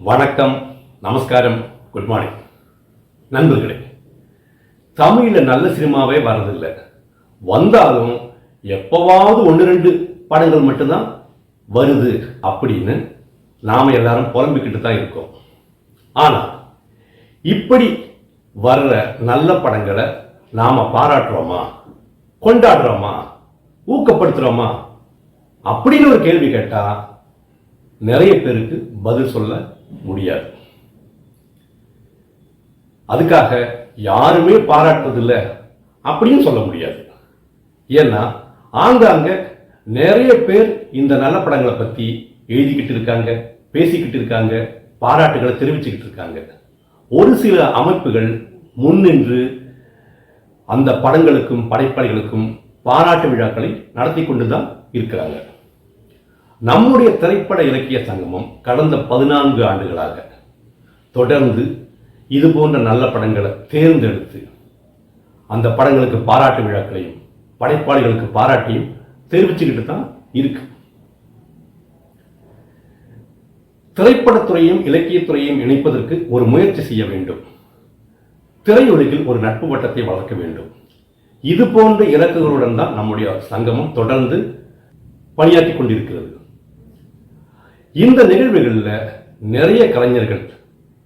வணக்கம் நமஸ்காரம் good morning நண்பர்களே தமிழில் நல்ல சினிமாவே வரதில்லை வந்தாலும் எப்போவாவது ஒன்று ரெண்டு படங்கள் மட்டும்தான் வருது அப்படின்னு நாம் எல்லாரும் புலம்பிக்கிட்டு தான் இருக்கோம். ஆனால் இப்படி வர்ற நல்ல படங்களை நாம் பாராட்டுறோமா? கொண்டாடுறோமா? ஊக்கப்படுத்துகிறோமா அப்படின்னு ஒரு கேள்வி கேட்டால் நிறைய பேருக்கு பதில் சொல்ல முடியாது. அதுக்காக யாருமே பாராட்டுறதில்ல அப்படின்னு சொல்ல முடியாது. ஏன்னா ஆங்காங்க நிறைய பேர் இந்த நல்ல படங்களை பற்றி எழுதிக்கிட்டு இருக்காங்க பேசிக்கிட்டு இருக்காங்க பாராட்டுகளை தெரிவிச்சுக்கிட்டு இருக்காங்க. ஒரு சில அமைப்புகள் முன்னின்று அந்த படங்களுக்கும் படைப்பாளிகளுக்கும் பாராட்டு விழாக்களை நடத்தி கொண்டு தான் இருக்கிறாங்க. நம்முடைய திரைப்பட இலக்கிய சங்கமம் கடந்த பதினான்கு ஆண்டுகளாக தொடர்ந்து இது போன்ற நல்ல படங்களை தேர்ந்தெடுத்து அந்த படங்களுக்கு பாராட்டு விழாக்களையும் படைப்பாளிகளுக்கு பாராட்டியும் தெரிவிச்சுக்கிட்டு தான் இருக்கு. திரைப்படத்துறையும் இலக்கியத்துறையும் இணைப்பதற்கு ஒரு முயற்சி செய்ய வேண்டும். திரையுலகில் ஒரு நட்பு வட்டத்தை வளர்க்க வேண்டும். இது போன்ற இலக்குகளுடன் தான் நம்முடைய சங்கமம் தொடர்ந்து பணியாற்றி கொண்டிருக்கிறது. இந்த நிகழ்வுகளில் நிறைய கலைஞர்கள்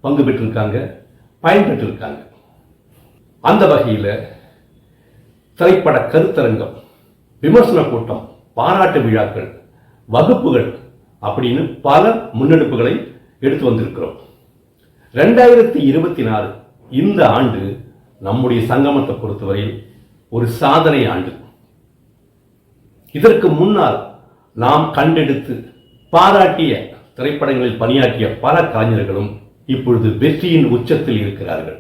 பங்கு பெற்றிருக்காங்க பயன்பெற்றிருக்காங்க. அந்த வகையில் திரைப்பட கருத்தரங்கம் விமர்சன கூட்டம் பாராட்டு விழாக்கள் வகுப்புகள் அப்படின்னு பல முன்னெடுப்புகளை எடுத்து வந்திருக்கிறோம். ரெண்டாயிரத்தி இருபத்தி நாலு இந்த ஆண்டு நம்முடைய சங்கமத்தை பொறுத்தவரையில் ஒரு சாதனை ஆண்டு. இதற்கு முன்னால் நாம் கண்டெடுத்து பாராட்டிய திரைப்படங்களில் பணியாற்றிய பல கலைஞர்களும் இப்பொழுது வெற்றியின் உச்சத்தில் இருக்கிறார்கள்.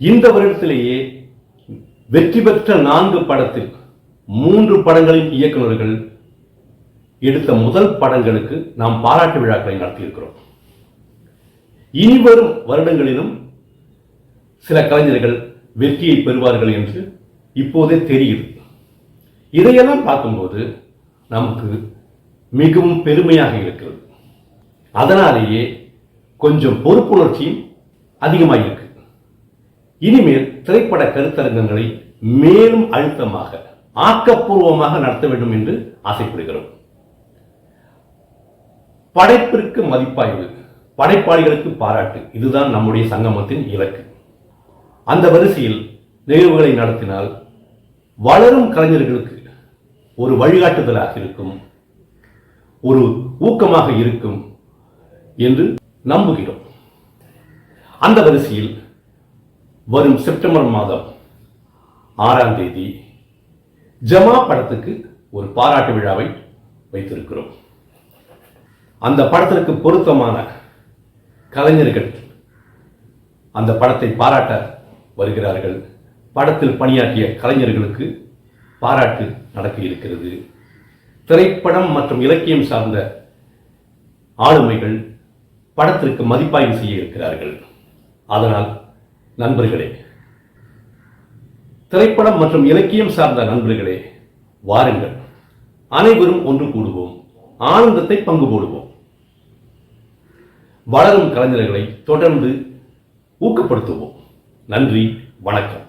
இந்த வருடத்திலேயே வெற்றி பெற்ற நான்கு படத்தில் மூன்று படங்களின் இயக்குநர்கள் எடுத்த முதல் படங்களுக்கு நாம் பாராட்டு விழாக்களை நடத்தியிருக்கிறோம். இனிவரும் வருடங்களிலும் சில கலைஞர்கள் வெற்றியை பெறுவார்கள் என்று இப்போதே தெரியுது. இதையெல்லாம் பார்க்கும்போது நமக்கு மிகவும் பெருமையாக இருக்கிறது. அதனாலேயே கொஞ்சம் பொறுப்புணர்ச்சியும் அதிகமாக இருக்கு. இனிமேல் திரைப்பட கருத்தரங்கங்களை மேலும் அழுத்தமாக ஆக்கப்பூர்வமாக நடத்த வேண்டும் என்று ஆசைப்படுகிறோம். படைப்பிற்கு மதிப்பாய்வு படைப்பாளிகளுக்கு பாராட்டு இதுதான் நம்முடைய சங்கமத்தின் இலக்கு. அந்த வரிசையில் நிகழ்வுகளை நடத்தினால் வளரும் கலைஞர்களுக்கு ஒரு வழிகாட்டுதலாக இருக்கும் ஒரு ஊக்கமாக இருக்கும் என்று நம்புகிறோம். அந்த வரிசையில் வரும் செப்டம்பர் மாதம் ஆறாம் தேதி ஜமா படத்துக்கு ஒரு பாராட்டு விழாவை வைத்திருக்கிறோம். அந்த படத்திற்கு பொருத்தமான கலைஞர்கள் அந்த படத்தை பாராட்ட வருகிறார்கள். படத்தில் பணியாற்றிய கலைஞர்களுக்கு பாராட்டு நடக்க இருக்கிறது. திரைப்படம் மற்றும் இலக்கியம் சார்ந்த ஆளுமைகள் படத்திற்கு மதிப்பாய்வு செய்ய இருக்கிறார்கள். அதனால் நண்பர்களே திரைப்படம் மற்றும் இலக்கியம் சார்ந்த நண்பர்களே வாருங்கள். அனைவரும் ஒன்று கூடுவோம். ஆனந்தத்தை பங்கு போடுவோம். வளரும் கலைஞர்களை தொடர்ந்து ஊக்கப்படுத்துவோம். நன்றி வணக்கம்.